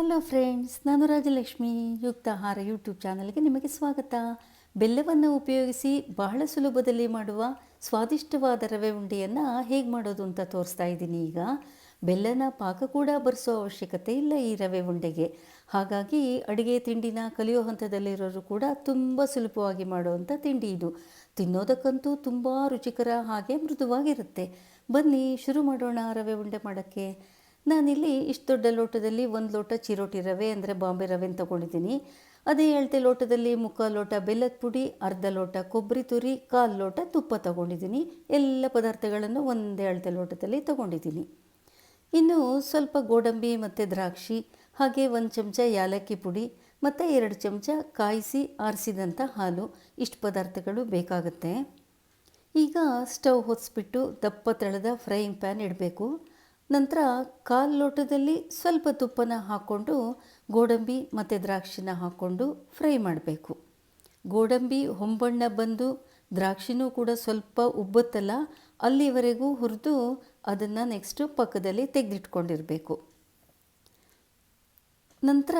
Hello friends ನಾನು ರಾಜಲಕ್ಷ್ಮಿ. ಯುಕ್ತ ಆಹಾರ ಯೂಟ್ಯೂಬ್ ಚಾನಲ್ಗೆ ನಿಮಗೆ ಸ್ವಾಗತ. ಬೆಲ್ಲವನ್ನು ಉಪಯೋಗಿಸಿ ಬಹಳ ಸುಲಭದಲ್ಲಿ ಮಾಡುವ ಸ್ವಾದಿಷ್ಟವಾದ ರವೆ ಉಂಡೆಯನ್ನು ಹೇಗೆ ಮಾಡೋದು ಅಂತ ತೋರಿಸ್ತಾ ಇದ್ದೀನಿ ಈಗ. ಬೆಲ್ಲನ ಪಾಕ ಕೂಡ ಬರೆಸೋ ಅವಶ್ಯಕತೆ ಇಲ್ಲ ಈ ರವೆ ಉಂಡೆಗೆ. ಹಾಗಾಗಿ ಅಡುಗೆ ತಿಂಡಿನ ಕಲಿಯೋ ಹಂತದಲ್ಲಿರೋರು ಕೂಡ ತುಂಬ ಸುಲಭವಾಗಿ ಮಾಡುವಂಥ ತಿಂಡಿ ಇದು. ತಿನ್ನೋದಕ್ಕಂತೂ ತುಂಬ ರುಚಿಕರ ಹಾಗೆ ಮೃದುವಾಗಿರುತ್ತೆ. ಬನ್ನಿ, ಶುರು ಮಾಡೋಣ ರವೆ ಉಂಡೆ ಮಾಡೋಕ್ಕೆ. ನಾನಿಲ್ಲಿ ಇಷ್ಟು ದೊಡ್ಡ ಲೋಟದಲ್ಲಿ ಒಂದು ಲೋಟ ಚಿರೋಟಿ ರವೆ ಅಂದರೆ ಬಾಂಬೆ ರವೆನ ತೊಗೊಂಡಿದ್ದೀನಿ. ಅದೇ ಅಳತೆ ಲೋಟದಲ್ಲಿ ಮುಕ್ಕಾಲು ಲೋಟ, ಬೆಲ್ಲದ ಪುಡಿ, ಅರ್ಧ ಲೋಟ ಕೊಬ್ಬರಿ ತುರಿ, ಕಾಲು ಲೋಟ ತುಪ್ಪ ತಗೊಂಡಿದ್ದೀನಿ. ಎಲ್ಲ ಪದಾರ್ಥಗಳನ್ನು ಒಂದೇ ಅಳತೆ ಲೋಟದಲ್ಲಿ ತಗೊಂಡಿದ್ದೀನಿ. ಇನ್ನು ಸ್ವಲ್ಪ ಗೋಡಂಬಿ ಮತ್ತು ದ್ರಾಕ್ಷಿ, ಹಾಗೆ ಒಂದು ಚಮಚ ಯಾಲಕ್ಕಿ ಪುಡಿ ಮತ್ತು ಎರಡು ಚಮಚ ಕಾಯಿಸಿ ಆರಿಸಿದಂಥ ಹಾಲು ಇಷ್ಟು ಪದಾರ್ಥಗಳು ಬೇಕಾಗುತ್ತೆ. ಈಗ ಸ್ಟವ್ ಹೊತ್ತಿಸ್ಬಿಟ್ಟು ದಪ್ಪ ತಳದ ಫ್ರೈಯಿಂಗ್ ಪ್ಯಾನ್ ಇಡಬೇಕು. ನಂತರ ಕಾಲು ಲೋಟದಲ್ಲಿ ಸ್ವಲ್ಪ ತುಪ್ಪನ ಹಾಕ್ಕೊಂಡು ಗೋಡಂಬಿ ಮತ್ತು ದ್ರಾಕ್ಷಿನ ಹಾಕ್ಕೊಂಡು ಫ್ರೈ ಮಾಡಬೇಕು. ಗೋಡಂಬಿ, ಹೊಂಬಣ್ಣ ಬಂದು ದ್ರಾಕ್ಷಿನೂ ಕೂಡ ಸ್ವಲ್ಪ ಉಬ್ಬುತ್ತಲ್ಲ, ಅಲ್ಲಿವರೆಗೂ ಹುರಿದು ಅದನ್ನು ನೆಕ್ಸ್ಟು ಪಕ್ಕದಲ್ಲಿ ತೆಗೆದಿಟ್ಕೊಂಡಿರಬೇಕು. ನಂತರ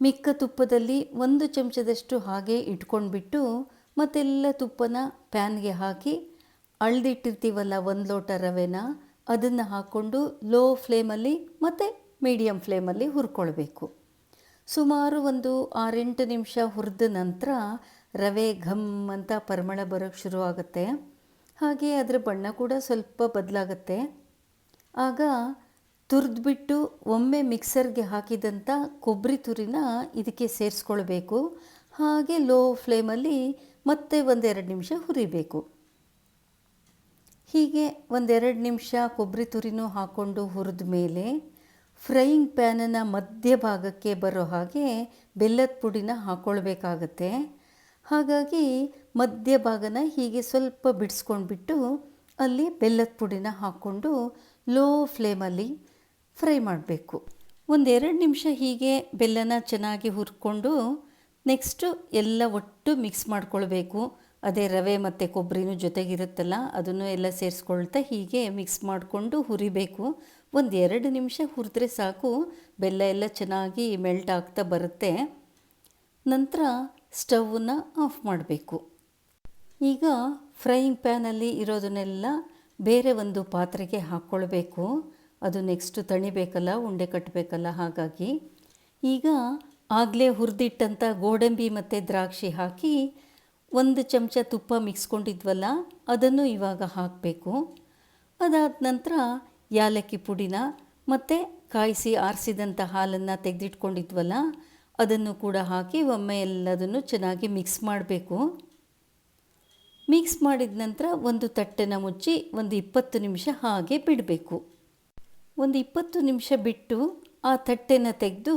ಮಿಕ್ಕ ತುಪ್ಪದಲ್ಲಿ ಒಂದು ಚಮಚದಷ್ಟು ಹಾಗೆ ಇಟ್ಕೊಂಡ್ಬಿಟ್ಟು ಮತ್ತೆಲ್ಲ ತುಪ್ಪನ ಪ್ಯಾನ್ಗೆ ಹಾಕಿ ಅಳ್ದಿಟ್ಟಿರ್ತೀವಲ್ಲ ಒಂದು ಲೋಟ ರವೆನ ಅದನ್ನು ಹಾಕ್ಕೊಂಡು ಲೋ ಫ್ಲೇಮಲ್ಲಿ ಮತ್ತು ಮೀಡಿಯಮ್ ಫ್ಲೇಮಲ್ಲಿ ಹುರ್ಕೊಳ್ಬೇಕು. ಸುಮಾರು ಒಂದು ಆರೆಂಟು ನಿಮಿಷ ಹುರಿದ ನಂತರ ರವೆ ಘಮ್ ಅಂತ ಪರಿಮಳ ಬರೋಕ್ಕೆ ಶುರು ಆಗುತ್ತೆ. ಹಾಗೆ ಅದರ ಬಣ್ಣ ಕೂಡ ಸ್ವಲ್ಪ ಬದಲಾಗುತ್ತೆ. ಆಗ ತುರಿದ್ಬಿಟ್ಟು ಒಮ್ಮೆ ಮಿಕ್ಸರ್ಗೆ ಹಾಕಿದಂಥ ಕೊಬ್ಬರಿ ತುರಿನ ಇದಕ್ಕೆ ಸೇರಿಸ್ಕೊಳ್ಬೇಕು. ಹಾಗೆ ಲೋ ಫ್ಲೇಮಲ್ಲಿ ಮತ್ತೆ ಒಂದೆರಡು ನಿಮಿಷ ಹುರಿಬೇಕು. ಹೀಗೆ ಒಂದೆರಡು ನಿಮಿಷ ಕೊಬ್ಬರಿ ತುರಿನೂ ಹಾಕ್ಕೊಂಡು ಹುರಿದ ಮೇಲೆ ಫ್ರೈಯಿಂಗ್ ಪ್ಯಾನನ್ನು ಮಧ್ಯಭಾಗಕ್ಕೆ ಬರೋ ಹಾಗೆ ಬೆಲ್ಲದ ಪುಡಿನ ಹಾಕ್ಕೊಳ್ಬೇಕಾಗತ್ತೆ ಹಾಗಾಗಿ ಮಧ್ಯಭಾಗನ ಹೀಗೆ ಸ್ವಲ್ಪ ಬಿಡಿಸ್ಕೊಂಡ್ಬಿಟ್ಟು ಅಲ್ಲಿ ಬೆಲ್ಲದ ಪುಡಿನ ಹಾಕ್ಕೊಂಡು ಲೋ ಫ್ಲೇಮಲ್ಲಿ ಫ್ರೈ ಮಾಡಬೇಕು. ಒಂದೆರಡು ನಿಮಿಷ ಹೀಗೆ ಬೆಲ್ಲನ ಚೆನ್ನಾಗಿ ಹುರ್ಕೊಂಡು ನೆಕ್ಸ್ಟು ಎಲ್ಲ ಒಟ್ಟು ಮಿಕ್ಸ್ ಮಾಡ್ಕೊಳ್ಬೇಕು. ಅದೇ ರವೆ ಮತ್ತು ಕೊಬ್ಬರಿನೂ ಜೊತೆಗಿರುತ್ತಲ್ಲ, ಅದನ್ನು ಎಲ್ಲ ಸೇರಿಸ್ಕೊಳ್ತಾ ಹೀಗೆ ಮಿಕ್ಸ್ ಮಾಡಿಕೊಂಡು ಹುರಿಬೇಕು. ಒಂದು ಎರಡು ನಿಮಿಷ ಹುರಿದ್ರೆ ಸಾಕು, ಬೆಲ್ಲ ಎಲ್ಲ ಚೆನ್ನಾಗಿ ಮೆಲ್ಟ್ ಆಗ್ತಾ ಬರುತ್ತೆ. ನಂತರ ಸ್ಟವನ್ನು ಆಫ್ ಮಾಡಬೇಕು. ಈಗ ಫ್ರೈಯಿಂಗ್ ಪ್ಯಾನಲ್ಲಿ ಇರೋದನ್ನೆಲ್ಲ ಬೇರೆ ಒಂದು ಪಾತ್ರೆಗೆ ಹಾಕ್ಕೊಳ್ಬೇಕು. ಅದು ನೆಕ್ಸ್ಟು ತಣಿಬೇಕಲ್ಲ, ಉಂಡೆ ಕಟ್ಟಬೇಕಲ್ಲ ಹಾಗಾಗಿ. ಈಗ ಆಗಲೇ ಹುರಿದಿಟ್ಟಂಥ ಗೋಡಂಬಿ ಮತ್ತು ದ್ರಾಕ್ಷಿ ಹಾಕಿ ಒಂದು ಚಮಚ ತುಪ್ಪ ಮಿಕ್ಸ್ಕೊಂಡಿದ್ವಲ್ಲ, ಅದನ್ನು ಇವಾಗ ಹಾಕಬೇಕು. ಅದಾದ ನಂತರ ಯಾಲಕ್ಕಿ ಪುಡಿನ ಮತ್ತು ಕಾಯಿಸಿ ಆರಿಸಿದಂಥ ಹಾಲನ್ನು ತೆಗೆದಿಟ್ಕೊಂಡಿದ್ವಲ್ಲ, ಅದನ್ನು ಕೂಡ ಹಾಕಿ ಒಮ್ಮೆ ಎಲ್ಲದನ್ನು ಚೆನ್ನಾಗಿ ಮಿಕ್ಸ್ ಮಾಡಬೇಕು. ಮಿಕ್ಸ್ ಮಾಡಿದ ನಂತರ ಒಂದು ತಟ್ಟೆನ ಮುಚ್ಚಿ ಒಂದು ಇಪ್ಪತ್ತು ನಿಮಿಷ ಹಾಗೆ ಬಿಡಬೇಕು. ಒಂದು ಇಪ್ಪತ್ತು ನಿಮಿಷ ಬಿಟ್ಟು ಆ ತಟ್ಟೆನ ತೆಗೆದು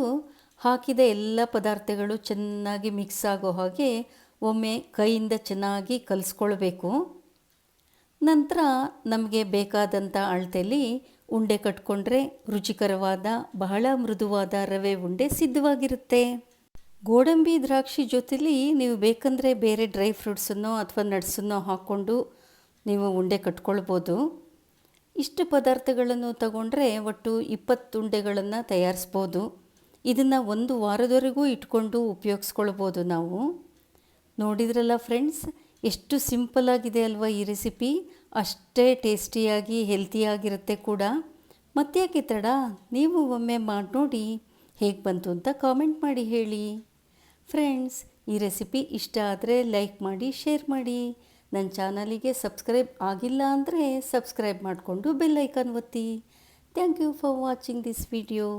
ಹಾಕಿದ ಎಲ್ಲ ಪದಾರ್ಥಗಳು ಚೆನ್ನಾಗಿ ಮಿಕ್ಸ್ ಆಗೋ ಹಾಗೆ ಒಮ್ಮೆ ಕೈಯಿಂದ ಚೆನ್ನಾಗಿ ಕಲಿಸ್ಕೊಳ್ಬೇಕು. ನಂತರ ನಮಗೆ ಬೇಕಾದಂಥ ಅಳತೆಯಲ್ಲಿ ಉಂಡೆ ಕಟ್ಕೊಂಡ್ರೆ ರುಚಿಕರವಾದ, ಬಹಳ ಮೃದುವಾದ ರವೆ ಉಂಡೆ ಸಿದ್ಧವಾಗಿರುತ್ತೆ. ಗೋಡಂಬಿ ದ್ರಾಕ್ಷಿ ಜೊತೆಲಿ ನೀವು ಬೇಕಂದರೆ ಬೇರೆ ಡ್ರೈ ಫ್ರೂಟ್ಸನ್ನು ಅಥವಾ ನಟ್ಸನ್ನೋ ಹಾಕ್ಕೊಂಡು ನೀವು ಉಂಡೆ ಕಟ್ಕೊಳ್ಬೋದು. ಇಷ್ಟು ಪದಾರ್ಥಗಳನ್ನು ತಗೊಂಡ್ರೆ ಒಟ್ಟು ಇಪ್ಪತ್ತು ಉಂಡೆಗಳನ್ನು ತಯಾರಿಸ್ಬೋದು. ಇದನ್ನು ಒಂದು ವಾರದವರೆಗೂ ಇಟ್ಕೊಂಡು ಉಪಯೋಗಿಸ್ಕೊಳ್ಬೋದು ನಾವು. ನೋಡಿದ್ರಲ್ಲ ಫ್ರೆಂಡ್ಸ್ ಎಷ್ಟು ಸಿಂಪಲ್ ಆಗಿದೆ ಅಲ್ವಾ ಈ ರೆಸಿಪಿ ಅಷ್ಟೇ ಟೇಸ್ಟಿಯಾಗಿ ಹೆಲ್ತಿಯಾಗಿರುತ್ತೆ ಕೂಡ. ಮತ್ತೆ ತಡ? ನೀವು ಒಮ್ಮೆ ಮಾಡಿ ನೋಡಿ. ಹೇಗೆ ಬಂತು ಅಂತ ಕಾಮೆಂಟ್ ಮಾಡಿ ಹೇಳಿ. ಫ್ರೆಂಡ್ಸ್ ಈ ರೆಸಿಪಿ ಇಷ್ಟ ಆದರೆ ಲೈಕ್ ಮಾಡಿ ಶೇರ್ ಮಾಡಿ. ನನ್ನ ಚಾನಲಿಗೆ ಸಬ್ಸ್ಕ್ರೈಬ್ ಆಗಿಲ್ಲ ಅಂದರೆ ಸಬ್ಸ್ಕ್ರೈಬ್ ಮಾಡಿಕೊಂಡು ಐಕಾನ್ ಒತ್ತಿ. Thank you for watching this video